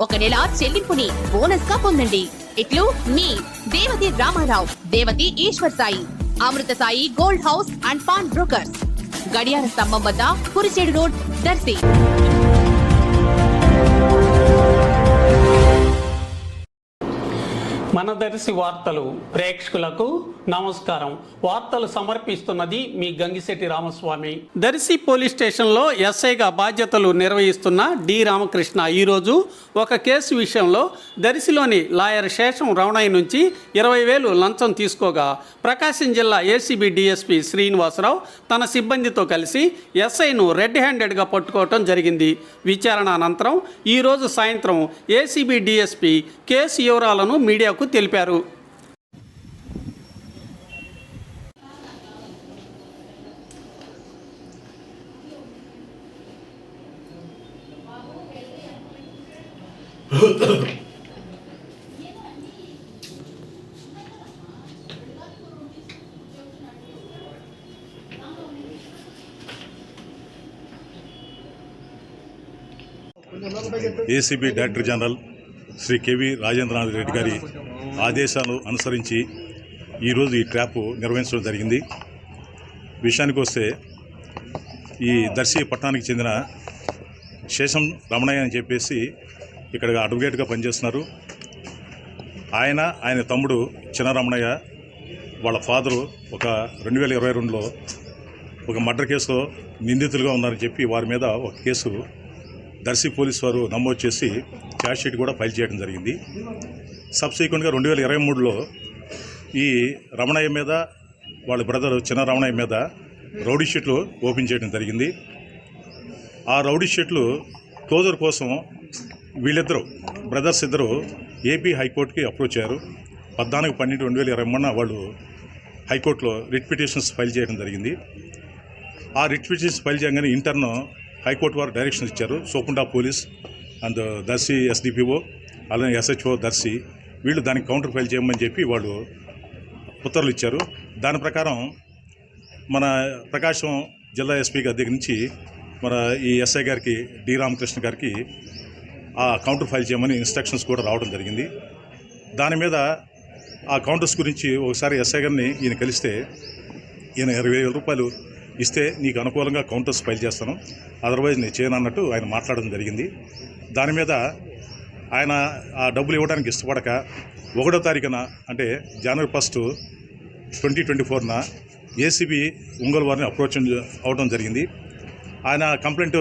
ఒక నెల చెల్లింపుని బోనస్గా పొందండి. ఇట్లు మీ Devathi Ramarao Devathi Eshwar Sai Amrutha Sai gold house and pawn brokers. గడియార స్తంభం వద్ద కురిచేడు రోడ్ దర్శి. మనదర్శి వార్తలు ప్రేక్షకులకు నమస్కారం. వార్తలు సమర్పిస్తున్నది మీ గంగిశెట్టి రామస్వామి. దర్శి పోలీస్ స్టేషన్లో ఎస్ఐగా బాధ్యతలు నిర్వహిస్తున్న డి రామకృష్ణ ఈరోజు ఒక కేసు విషయంలో దర్శిలోని లాయర్ శేషం రమణయ్య నుంచి ఇరవై వేలు లంచం తీసుకోగా ప్రకాశం జిల్లా ఏసీబీ డిఎస్పి శ్రీనివాసరావు తన సిబ్బందితో కలిసి ఎస్ఐను రెడ్ హ్యాండెడ్గా పట్టుకోవటం జరిగింది. విచారణ అనంతరం ఈరోజు సాయంత్రం ఏసీబీ డిఎస్పి కేసు వివరాలను మీడియాకు తెలిపారు. ACB director general Shri KV Rajendranath Reddy గారి ఆదేశాలు అనుసరించి ఈరోజు ఈ ట్రాప్ నిర్వహించడం జరిగింది. విషయానికి వస్తే ఈ దర్శి పట్టణానికి చెందిన శేషం రమణయ్య అని చెప్పేసి ఇక్కడ అడ్వకేట్గా పనిచేస్తున్నారు. ఆయన ఆయన తమ్ముడు చిన్న రమణయ్య వాళ్ళ ఫాదరు ఒక రెండు వేల ఇరవై రెండులో ఒక మర్డర్ కేసులో నిందితులుగా ఉన్నారని చెప్పి వారి మీద ఒక కేసు దర్శి పోలీస్ వారు నమోదు చేసి ఛార్జ్షీట్ కూడా ఫైల్ చేయడం జరిగింది. సబ్సీక్వెంట్గా రెండు వేల ఇరవై మూడులో ఈ రమణయ్య మీద వాళ్ళ బ్రదర్ చిన్న రమణయ్య మీద రౌడీ షీట్లు ఓపెన్ చేయడం జరిగింది. ఆ రౌడీ షీట్లు క్లోజర్ కోసం వీళ్ళిద్దరూ బ్రదర్స్ ఇద్దరు ఏపీ హైకోర్టుకి అప్రోచ్ అయ్యారు పద్నాలుగు పన్నెండు రెండు వేల ఇరవై మూడున వాళ్ళు హైకోర్టులో రిట్ పిటిషన్స్ ఫైల్ చేయడం జరిగింది. ఆ రిట్ పిటిషన్స్ ఫైల్ చేయగానే ఇంటర్న్ హైకోర్టు వారు డైరెక్షన్ ఇచ్చారు. సోకుండా పోలీస్ అండ్ దర్శి ఎస్డిపిఓ అలానే ఎస్హెచ్ఓ దర్శి వీళ్ళు దానికి కౌంటర్ ఫైల్ చేయమని చెప్పి వాళ్ళు ఉత్తర్వులు ఇచ్చారు. దాని ప్రకారం మన ప్రకాశం జిల్లా ఎస్పీ గారి దగ్గర నుంచి మన ఈ ఎస్ఐ గారికి డి రామకృష్ణ గారికి ఆ కౌంటర్ ఫైల్ చేయమని ఇన్స్ట్రక్షన్స్ కూడా రావడం జరిగింది. దాని మీద ఆ కౌంటర్స్ గురించి ఒకసారి ఎస్ఐ గారిని ఈయన కలిస్తే ఈయన ఇరవై వేల రూపాయలు ఇస్తే నీకు అనుకూలంగా కౌంటర్స్ ఫైల్ చేస్తాను. అదర్వైజ్ నేను చేయను అన్నట్టు ఆయన మాట్లాడడం జరిగింది. దాని మీద ఆయన ఆ డబ్బులు ఇవ్వడానికి ఇష్టపడక ఒకటో తారీఖున అంటే జనవరి ఫస్ట్ ట్వంటీ ట్వంటీ ఫోర్న ఏసీబీ ఒంగోలు వారిని అప్రోచ్ అవడం జరిగింది. ఆయన కంప్లైంట్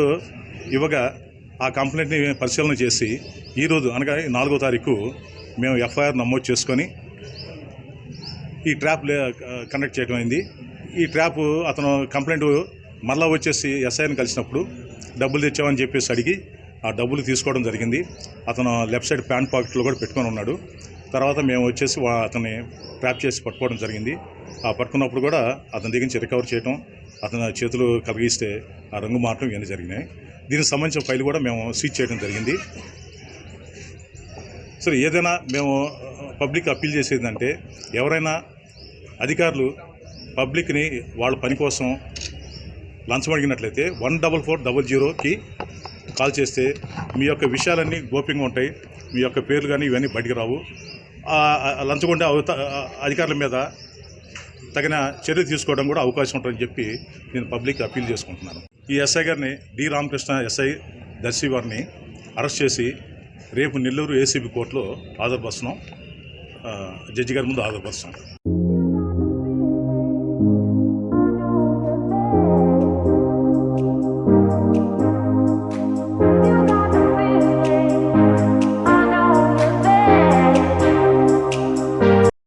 ఇవ్వగా ఆ కంప్లైంట్ని పరిశీలన చేసి ఈరోజు అనగా నాలుగో తారీఖు మేము ఎఫ్ఐఆర్ నమోదు చేసుకొని ఈ ట్రాప్ లే- కండక్ట్ చేయడం అయింది. ఈ ట్రాప్ అతను కంప్లైంట్ మళ్ళా వచ్చేసి ఎస్ఐని కలిసినప్పుడు డబ్బులు తెచ్చామని చెప్పేసి అడిగి ఆ డబ్బులు తీసుకోవడం జరిగింది. అతను లెఫ్ట్ సైడ్ ప్యాంట్ పాకెట్లో కూడా పెట్టుకొని ఉన్నాడు. తర్వాత మేము వచ్చేసి అతన్ని ట్రాప్ చేసి పట్టుకోవడం జరిగింది. ఆ పట్టుకున్నప్పుడు కూడా అతని దగ్గర నుంచి రికవర్ చేయడం అతని చేతులు కలిగిస్తే ఆ రంగు మార్చడం ఇవన్నీ జరిగినాయి. దీనికి సంబంధించిన ఫైల్ కూడా మేము సీజ్ చేయడం జరిగింది. సరే ఏదైనా మేము పబ్లిక్ అప్పీల్ చేసేది అంటే ఎవరైనా అధికారులు పబ్లిక్ని వాళ్ళ పని కోసం లంచం అడిగినట్లయితే వన్ డబల్ ఫోర్ డబల్ జీరోకి కాల్ చేస్తే మీ యొక్క విషయాలన్నీ గోప్యంగా ఉంటాయి. మీ యొక్క పేర్లు కానీ ఇవన్నీ బయటికి రావు. లంచగొండే అవత అధికారుల మీద తగిన చర్య తీసుకోవడం కూడా అవకాశం ఉంటుందని చెప్పి నేను పబ్లిక్ అప్పీల్ చేసుకుంటున్నాను. ఈ ఎస్ఐ గారిని డి రామకృష్ణ ఎస్ఐ దర్శి వారిని అరెస్ట్ చేసి రేపు నెల్లూరు ఏసీబీ కోర్టులో హాజరుపరుస్తున్నాం జడ్జి గారి ముందు హాజరుపరుస్తున్నాం